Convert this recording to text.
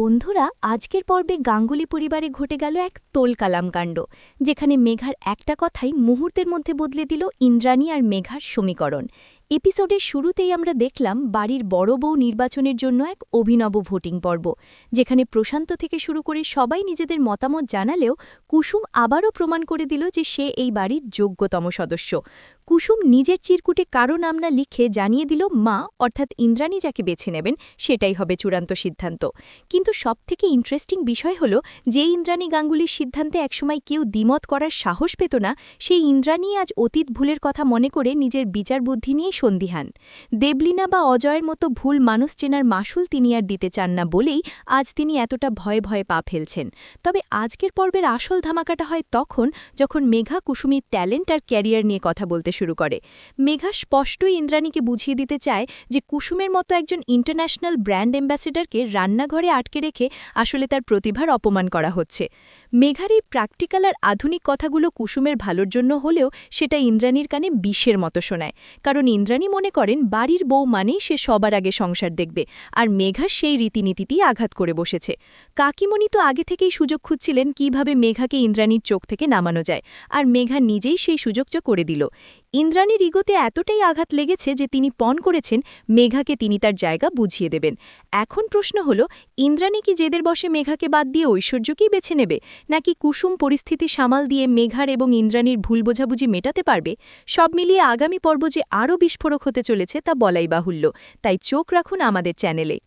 বন্ধুরা, আজকের পর্বে গাঙ্গুলি পরিবারে ঘটে গেল এক তোলকালাম কাণ্ড যেখানে মেঘার একটা কথাই মুহূর্তের মধ্যে বদলে দিল ইন্দ্রাণী আর মেঘার সমীকরণ। এপিসোডের শুরুতেই আমরা দেখলাম বাড়ির বড় বউ নির্বাচনের জন্য এক অভিনব ভোটিং পর্ব, যেখানে প্রশান্ত থেকে শুরু করে সবাই নিজেদের মতামত জানালেও কুসুম আবারও প্রমাণ করে দিল যে সে এই বাড়ির যোগ্যতম সদস্য। কুসুম নিজের চিরকুটে কারও নাম না লিখে জানিয়ে দিল, মা, অর্থাৎ ইন্দ্রাণী যাকে বেছে নেবেন, সেটাই হবে চূড়ান্ত সিদ্ধান্ত। কিন্তু সবথেকে ইন্টারেস্টিং বিষয় হল, যে ইন্দ্রাণী গাঙ্গুলির সিদ্ধান্তে একসময় কেউ দ্বিমত করার সাহস পেত না, সেই ইন্দ্রাণী আজ অতীত ভুলের কথা মনে করে নিজের বিচার বুদ্ধি নিয়ে সন্দিহান। দেবলীনা বা অজয়ের মতো ভুল মানুষ চেনার মাসুল তিনি আর দিতে চান না বলেই আজ তিনি এতটা ভয়ে ভয়ে পা ফেলছেন। তবে আজকের পর্বের আসল ধামাকাটা হয় তখন যখন মেঘা, কুসুমির ট্যালেন্ট আর ক্যারিয়ার নিয়ে কথা বলতে শুরু করে। মেঘা স্পষ্টই ইন্দ্রাণীকে বুঝিয়ে দিতে চায় যে কুসুমের মতো একজন ইন্টারন্যাশনাল ব্র্যান্ড অ্যাম্বাসেডারকে রান্নাঘরে আটকে রেখে আসলে তার প্রতিভার অপমান করা হচ্ছে। মেঘার এই প্র্যাকটিক্যাল আর আধুনিক কথাগুলো কুসুমের ভালোর জন্য হলেও সেটা ইন্দ্রাণীর কানে বিষের মতো শোনায়। কারণ ইন্দ্রাণী মনে করেন, বাড়ির বউ মানেই সে সবার আগে সংসার দেখবে, আর মেঘা সেই রীতিনীতিতেই আঘাত করে বসেছে। কাকিমণি তো আগে থেকেই সুযোগ খুঁজছিলেন কীভাবে মেঘাকে ইন্দ্রাণীর চোখ থেকে নামানো যায়, আর মেঘা নিজেই সেই সুযোগটা করে দিল। ইন্দ্রাণীর ইগোতে এতটাই আঘাত লেগেছে যে তিনি পণ করেছেন মেঘাকে তিনি তার জায়গা বুঝিয়ে দেবেন। এখন প্রশ্ন হল, ইন্দ্রাণী কি জেদের বসে মেঘাকে বাদ দিয়ে ঐশ্বর্যকেই বেছে নেবে? নাকি কুসুম পরিস্থিতি সামাল দিয়ে মেঘার এবং ইন্দ্রাণীর ভুল বোঝাবুঝি মেটাতে পারবে? সব মিলিয়ে আগামী পর্ব যে আরও বিস্ফোরক হতে চলেছে তা বলাই বাহুল্য। তাই চোখ রাখুন আমাদের চ্যানেলে।